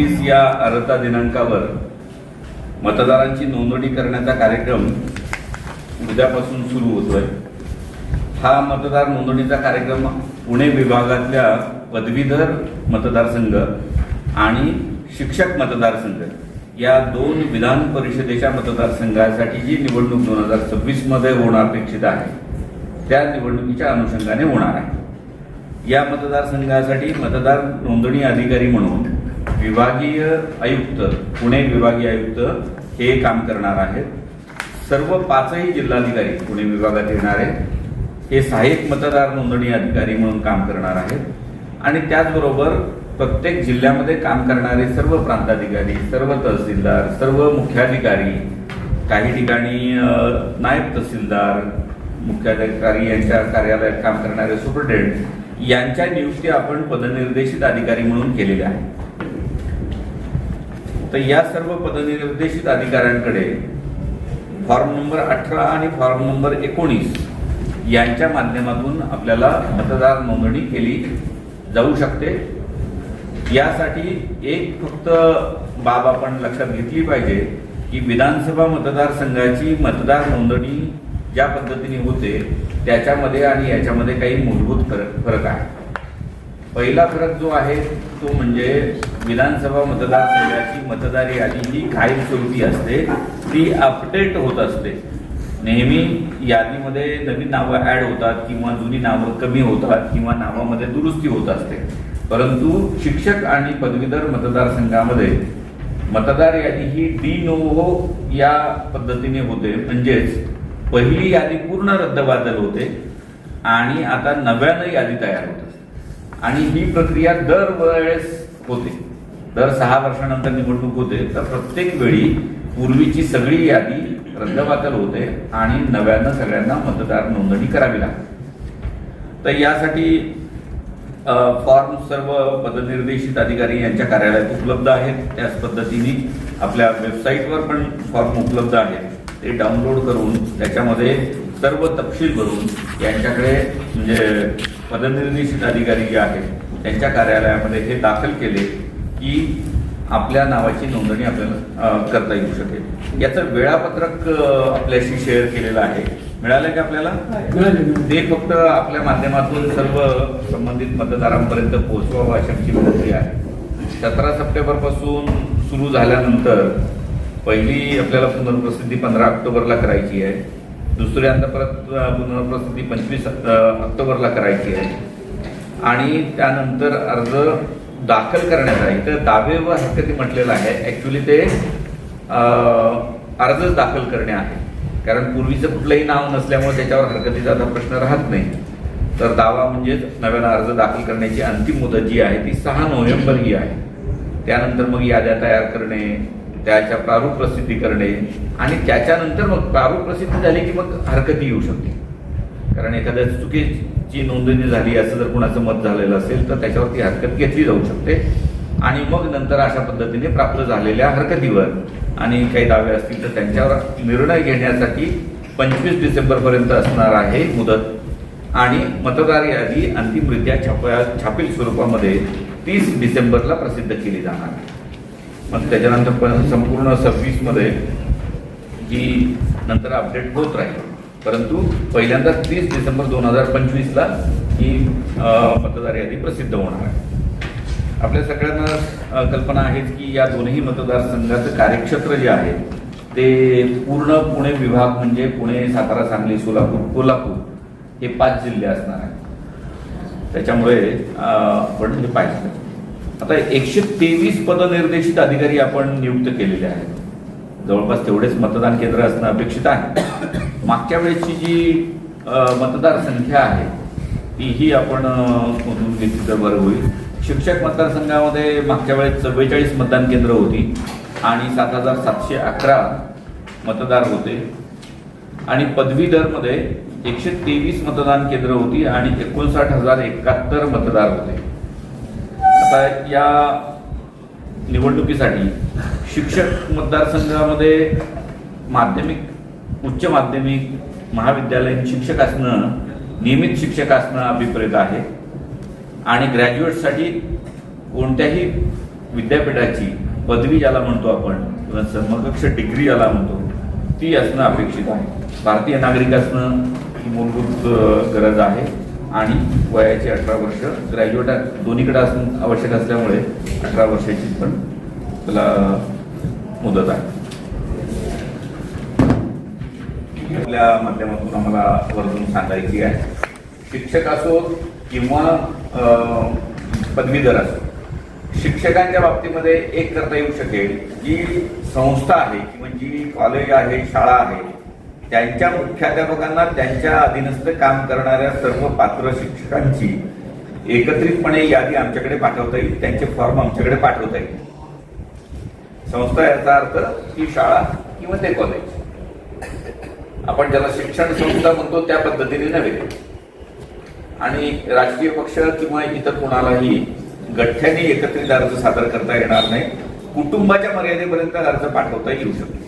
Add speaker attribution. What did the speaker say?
Speaker 1: एकवीस या अर्धा दिनांकावर मतदारांची नोंदणी करण्याचा कार्यक्रम उद्यापासून सुरू होतोय. हा मतदार नोंदणीचा कार्यक्रम पुणे विभागातल्या पदवीधर मतदारसंघ आणि शिक्षक मतदारसंघ या दोन विधान परिषदेच्या मतदारसंघासाठी जी निवडणूक दोन हजार सव्वीसमध्ये होणार अपेक्षित आहे त्या निवडणुकीच्या अनुषंगाने होणार आहे. या मतदारसंघासाठी मतदार नोंदणी अधिकारी म्हणून विभागीय आयुक्त पुणे विभागीय आयुक्त हे काम करणार आहेत. सर्व पाचही जिल्हाधिकारी पुणे विभागात येणार आहेत. हे सहाय्यक मतदार नोंदणी अधिकारी म्हणून काम करणार आहेत. आणि त्याचबरोबर प्रत्येक जिल्ह्यामध्ये काम करणारे सर्व प्रांताधिकारी सर्व तहसीलदार सर्व मुख्याधिकारी काही ठिकाणी नायब तहसीलदार मुख्याधिकारी यांच्या कार्यालयात काम करणारे सुपरिटेंडेंट यांच्या नियुक्ती आपण पदनिर्देशित अधिकारी म्हणून केलेल्या आहेत. तर या सर्व पदनिर्देशित अधिकाऱ्यांकडे फॉर्म नंबर अठरा आणि फॉर्म नंबर एकोणीस यांच्या माध्यमातून आपल्याला मतदार नोंदणी केली जाऊ शकते. यासाठी एक फक्त बाब आपण लक्षात घेतली पाहिजे की विधानसभा मतदारसंघाची मतदार नोंदणी ज्या पद्धतीने होते त्याच्यामध्ये आणि याच्यामध्ये काही मूलभूत फरक फरक आहे. पहिला फरक जो आहे तो म्हणजे विधानसभा मतदारसंघाची मतदार यादी ही कायमस्वरूपी असते. ती अपडेट होत असते. नेहमी यादीमध्ये नवीन नावं ऍड होतात किंवा जुनी नावं कमी होतात किंवा नावामध्ये दुरुस्ती होत असते. परंतु शिक्षक आणि पदवीधर मतदारसंघामध्ये मतदार यादी ही डी नोव्हो या पद्धतीने होते. म्हणजेच पहिली यादी पूर्ण रद्दबादल होते आणि आता नव्यानं यादी तयार होत असते. आणि ही प्रक्रिया दरवेळेस होते. दर सहा वर्षानंतर निवडणूक होते तर प्रत्येक वेळी पूर्वीची सगळी यादी रद्दबातल होते आणि नव्यानं सगळ्यांना मतदार नोंदणी करावी लागते. तर यासाठी फॉर्म सर्व पदनिर्देशित अधिकारी यांच्या कार्यालयात उपलब्ध आहेत. त्याच पद्धतीने आपल्या वेबसाईटवर पण फॉर्म उपलब्ध आहेत. ते डाउनलोड करून त्याच्यामध्ये सर्व तपशील भरून यांच्याकडे म्हणजे पदनिर्देशित अधिकारी जे आहेत त्यांच्या कार्यालयामध्ये हे दाखल केले की आपल्या नावाची नोंदणी आपल्याला करता येऊ शकेल. याचं वेळापत्रक आपल्याशी शेअर केलेलं आहे. मिळालं का आपल्याला? ते फक्त आपल्या माध्यमातून सर्व संबंधित मतदारांपर्यंत पोहोचवावं अशी आमची विनंती आहे. सतरा सप्टेंबरपासून सुरू झाल्यानंतर पहिली आपल्याला पुनर्प्रसिद्धी पंधरा ऑक्टोबरला करायची आहे. दुसऱ्यांदा परत पुनर्प्रसिद्धी पंचवीस ऑक्टोबरला करायची आहे. आणि त्यानंतर अर्ज दाखल करण्यात आहे तर दावे व हरकती म्हटलेलं आहे. ॲक्च्युली ते अर्जच दाखल करणे आहे. कारण पूर्वीचं कुठलंही नाव नसल्यामुळे त्याच्यावर हरकतीचा आता प्रश्न राहत नाही. तर दावा म्हणजेच नव्यानं अर्ज दाखल करण्याची अंतिम मुदत जी आहे ती सहा नोव्हेंबर ही आहे. त्यानंतर मग याद्या तयार करणे त्याच्या प्रारूप प्रसिद्धी करणे आणि त्याच्यानंतर मग प्रारूप प्रसिद्धी झाली की मग हरकती येऊ शकते. कारण एखाद्या चुकीची नोंदणी झाली असं जर कुणाचं मत झालेलं असेल तर त्याच्यावरती हरकत घेतली जाऊ शकते. आणि मग नंतर अशा पद्धतीने प्राप्त झालेल्या हरकतीवर आणि काही दावे असतील तर त्यांच्यावर निर्णय घेण्यासाठी पंचवीस डिसेंबरपर्यंत असणार आहे मुदत. आणि मतदार यादी अंतिमरित्या छाप्या छापील स्वरूपामध्ये तीस डिसेंबरला प्रसिद्ध केली जाणार आहे. मग त्याच्यानंतर पण संपूर्ण सव्वीसमध्ये ही नंतर अपडेट होत राहील. परंतु पहिल्यांदा तीस डिसेंबर दोन हजार पंचवीसला ही मतदार यादी प्रसिद्ध होणार आहे. आपल्या सगळ्यांना कल्पना आहेच की या दोन्ही मतदारसंघाचं कार्यक्षेत्र जे आहे ते पूर्ण पुणे विभाग म्हणजे पुणे सातारा सांगली सोलापूर कोल्हापूर हे पाच जिल्हे असणार आहेत. त्याच्यामुळे आपण हे पाहिजे. आता एकशे तेवीस पदनिर्देशित अधिकारी आपण नियुक्त केलेले आहेत. जवळपास तेवढेच मतदान केंद्र असणं अपेक्षित आहे. मागच्या वेळेची जी मतदारसंख्या मतदार संख्या आहे तीही आपण अ, मोजून घेतली तर बरं होईल. शिक्षक मतदारसंघामध्ये मागच्या वेळेस चव्वेचाळीस मतदान केंद्र होती आणि सात हजार सातशे अकरा मतदार होते. आणि पदवीधरमध्ये एकशे तेवीस मतदान केंद्र होती आणि एकोणसाठ हजार एकाहत्तर मतदार होते. आता या निवडणुकीसाठी शिक्षक मतदारसंघामध्ये माध्यमिक उच्च माध्यमिक महाविद्यालयीन शिक्षक असणं नियमित शिक्षक असणं अभिप्रेत आहे. आणि ग्रॅज्युएटसाठी कोणत्याही विद्यापीठाची पदवी ज्याला म्हणतो आपण किंवा समकक्ष डिग्री ज्याला म्हणतो ती असणं अपेक्षित आहे. भारतीय नागरिक असणं ही मूलभूत गरज आहे. आणि वयाची अठरा वर्ष. ग्रॅज्युएट दोन्हीकडे असणं आवश्यक असल्यामुळे अठरा वर्षाची पण त्याला मुदत आहे. आपल्या माध्यमातून आम्हाला वर्तून सांगायची आहे. शिक्षक असो किंवा पदवीधर असो शिक्षकांच्या बाबतीमध्ये एक करता येऊ शकेल जी संस्था आहे किंवा जी कॉलेज आहे शाळा आहे त्यांच्या मुख्याध्यापकांना त्यांच्या अधीनस्थ काम करणाऱ्या सर्व पात्र शिक्षकांची एकत्रितपणे यादी आमच्याकडे पाठवता येईल. त्यांचे फॉर्म आमच्याकडे पाठवता येईल. संस्था याचा अर्थ ही शाळा किंवा ते कॉलेज आपण ज्याला शिक्षण संस्था म्हणतो त्या पद्धतीने नव्हे. आणि राजकीय पक्ष किंवा इतर कोणालाही गठ्ठ्याने एकत्रित अर्ज सादर करता येणार नाही. कुटुंबाच्या मर्यादेपर्यंत अर्ज पाठवता येऊ शकतो.